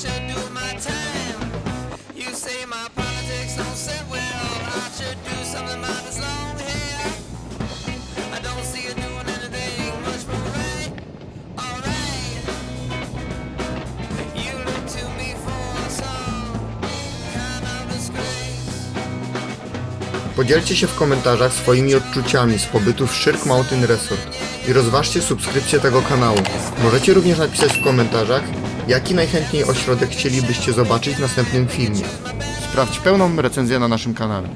should do my time. You say my politics don't sit well. I should do something about this long hair. I don't see doing anything much but right. Alright. You look to me for some kind of disgrace. Podzielcie się w komentarzach swoimi odczuciami z pobytu w Shirk Mountain Resort i rozważcie subskrypcję tego kanału. Możecie również napisać w komentarzach, jaki najchętniej ośrodek chcielibyście zobaczyć w następnym filmie. Sprawdź pełną recenzję na naszym kanale.